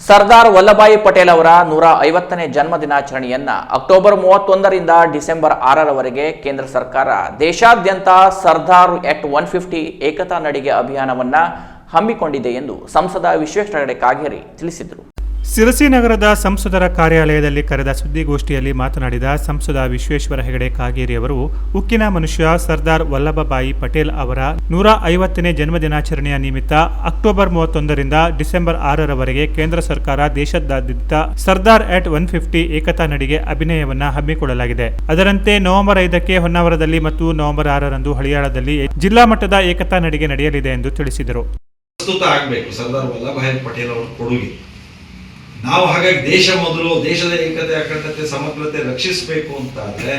ಸರ್ದಾರ್ ವಲ್ಲಭಾಯಿ ಪಟೇಲ್ ಅವರ ನೂರ ಐವತ್ತನೇ ಜನ್ಮ ದಿನಾಚರಣೆಯನ್ನ ಅಕ್ಟೋಬರ್ ಮೂವತ್ತೊಂದರಿಂದ ಡಿಸೆಂಬರ್ ಆರರವರೆಗೆ ಕೇಂದ್ರ ಸರ್ಕಾರ ದೇಶಾದ್ಯಂತ ಸರ್ದಾರ್ ಎಟ್ ಒನ್ ಫಿಫ್ಟಿ ಏಕತಾ ನಡಿಗೆ ಅಭಿಯಾನವನ್ನ ಹಮ್ಮಿಕೊಂಡಿದೆ ಎಂದು ಸಂಸದ ವಿಶ್ವೇಶ್ವರ ಕಾಗೇರಿ ತಿಳಿಸಿದರು. ಸಿರಸಿ ನಗರದ ಸಂಸದರ ಕಾರ್ಯಾಲಯದಲ್ಲಿ ಕರೆದ ಸುದ್ದಿಗೋಷ್ಠಿಯಲ್ಲಿ ಮಾತನಾಡಿದ ಸಂಸದ ವಿಶ್ವೇಶ್ವರ ಹೆಗಡೆ ಕಾಗೇರಿ ಅವರು, ಉಕ್ಕಿನ ಮನುಷ್ಯ ಸರ್ದಾರ್ ವಲ್ಲಭಭಾಯಿ ಪಟೇಲ್ ಅವರ ನೂರ ಐವತ್ತನೇ ಜನ್ಮದಿನಾಚರಣೆಯ ನಿಮಿತ್ತ ಅಕ್ಟೋಬರ್ ಮೂವತ್ತೊಂದರಿಂದ ಡಿಸೆಂಬರ್ ಆರರವರೆಗೆ ಕೇಂದ್ರ ಸರ್ಕಾರ ದೇಶದಾದ್ಯಂತ ಸರ್ದಾರ್ ಎಟ್ ಒನ್ ಫಿಫ್ಟಿ ಏಕತಾ ನಡಿಗೆ ಅಭಿನಯವನ್ನ ಹಮ್ಮಿಕೊಳ್ಳಲಾಗಿದೆ. ಅದರಂತೆ ನವೆಂಬರ್ ಐದಕ್ಕೆ ಹೊನ್ನಾವರದಲ್ಲಿ ಮತ್ತು ನವೆಂಬರ್ ಆರರಂದು ಹಳಿಯಾಳದಲ್ಲಿ ಜಿಲ್ಲಾ ಮಟ್ಟದ ಏಕತಾ ನಡಿಗೆ ನಡೆಯಲಿದೆ ಎಂದು ತಿಳಿಸಿದರು. ಸರ್ದಾರ್ ವಲ್ಲಭಾಯಿ ಪಟೇಲ್ ಅವರ ಕೊಡುಗೆ. ನಾವು ಹಾಗಾಗಿ ದೇಶ ಮೊದಲು, ದೇಶದ ಏಕತೆ, ಅಖಂಡತೆ, ಸಮಗ್ರತೆ ರಕ್ಷಿಸಬೇಕು ಅಂತ ಆದರೆ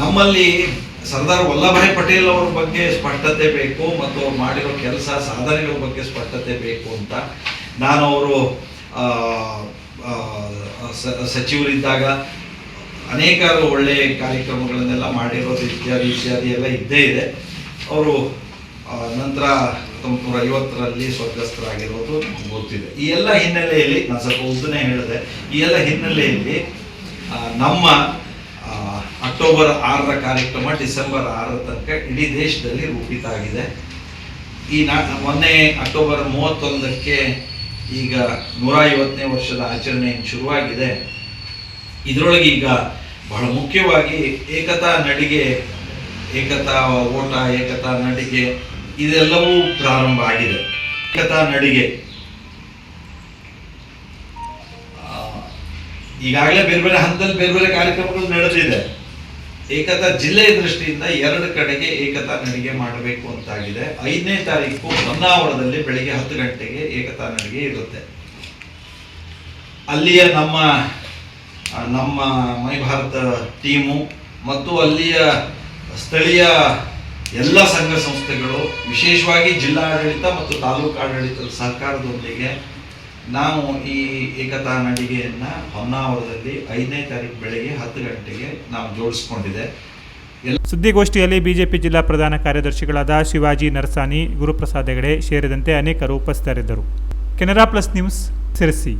ನಮ್ಮಲ್ಲಿ ಸರ್ದಾರ್ ವಲ್ಲಭಾಯ್ ಪಟೇಲ್ ಅವ್ರ ಬಗ್ಗೆ ಸ್ಪಷ್ಟತೆ ಬೇಕು ಮತ್ತು ಅವ್ರು ಮಾಡಿರೋ ಕೆಲಸ, ಸಾಧನೆಗಳ ಬಗ್ಗೆ ಸ್ಪಷ್ಟತೆ ಬೇಕು ಅಂತ ನಾನು ಅವರು ಸಚಿವರಿದ್ದಾಗ ಅನೇಕ ಒಳ್ಳೆಯ ಕಾರ್ಯಕ್ರಮಗಳನ್ನೆಲ್ಲ ಮಾಡಿರೋದು ಇತ್ಯಾದಿ ಇತ್ಯಾದಿ ಎಲ್ಲ ಇದ್ದೇ ಇದೆ. ಅವರು ನಂತರ ಹತ್ತೊಂಬತ್ತು ನೂರ ಐವತ್ತರಲ್ಲಿ ಸ್ವರ್ಗಸ್ಥರಾಗಿರೋದು ಗೊತ್ತಿದೆ. ಈ ಎಲ್ಲ ಹಿನ್ನೆಲೆಯಲ್ಲಿ ನಾನು ಸ್ವಲ್ಪ ಉದ್ದನೆ ಹೇಳಿದೆ. ಈ ಎಲ್ಲ ಹಿನ್ನೆಲೆಯಲ್ಲಿ ನಮ್ಮ ಅಕ್ಟೋಬರ್ ಆರರ ಕಾರ್ಯಕ್ರಮ ಡಿಸೆಂಬರ್ ಆರರ ತನಕ ಇಡೀ ದೇಶದಲ್ಲಿ ರೂಪಿತ ಆಗಿದೆ. ಈ ನಾ, ಮೊನ್ನೆ ಅಕ್ಟೋಬರ್ ಮೂವತ್ತೊಂದಕ್ಕೆ ಈಗ ನೂರ ಐವತ್ತನೇ ವರ್ಷದ ಆಚರಣೆ ಶುರುವಾಗಿದೆ. ಇದರೊಳಗೆ ಈಗ ಬಹಳ ಮುಖ್ಯವಾಗಿ ಏಕತಾ ನಡಿಗೆ, ಏಕತಾ ಓಟ, ಏಕತಾ ನಡಿಗೆ ಇದೆಲ್ಲವೂ ಪ್ರಾರಂಭ ಆಗಿದೆ. ಕಥಾ ನಡಿಗೆ. ಈಗಾಗಲೇ ಬೇರೆ ಬೇರೆ ಹಂತದಲ್ಲಿ ಬೇರೆ ಬೇರೆ ಕಾರ್ಯಕ್ರಮಗಳು ನಡೆದಿದೆ. ಏಕತಾ ಜಿಲ್ಲೆಯ ದೃಷ್ಟಿಯಿಂದ ಎರಡು ಕಡೆಗೆ ಏಕತಾ ನಡಿಗೆ ಮಾಡಬೇಕು ಅಂತಾಗಿದೆ. ಐದನೇ ತಾರೀಕು ಹೊನ್ನಾವರದಲ್ಲಿ ಬೆಳಿಗ್ಗೆ ಹತ್ತು ಗಂಟೆಗೆ ಏಕತಾ ನಡಿಗೆ ಇರುತ್ತೆ. ಅಲ್ಲಿಯ ನಮ್ಮ ನಮ್ಮ ಮೈ ಭಾರತ ಟೀಮು ಮತ್ತು ಅಲ್ಲಿಯ ಸ್ಥಳೀಯ ಎಲ್ಲ ಸಂಘ ಸಂಸ್ಥೆಗಳು, ವಿಶೇಷವಾಗಿ ಜಿಲ್ಲಾಡಳಿತ ಮತ್ತು ತಾಲೂಕು ಆಡಳಿತದ ಸಹಕಾರದೊಂದಿಗೆ ನಾವು ಈ ಏಕತಾ ನಡಿಗೆಯನ್ನು ಹೊನ್ನಾವರದಲ್ಲಿ ಐದನೇ ತಾರೀಕು ಬೆಳಗ್ಗೆ ಹತ್ತು ಗಂಟೆಗೆ ನಾವು ಜೋಡಿಸ್ಕೊಂಡಿದೆ. ಸುದ್ದಿಗೋಷ್ಠಿಯಲ್ಲಿ ಬಿಜೆಪಿ ಜಿಲ್ಲಾ ಪ್ರಧಾನ ಕಾರ್ಯದರ್ಶಿಗಳಾದ ಶಿವಾಜಿ ನರಸಾನಿ ಗುರುಪ್ರಸಾದ್ ಹೆಗಡೆ ಸೇರಿದಂತೆ ಅನೇಕರು ಉಪಸ್ಥಿತರಿದ್ದರು. Canara plus news Sirsi.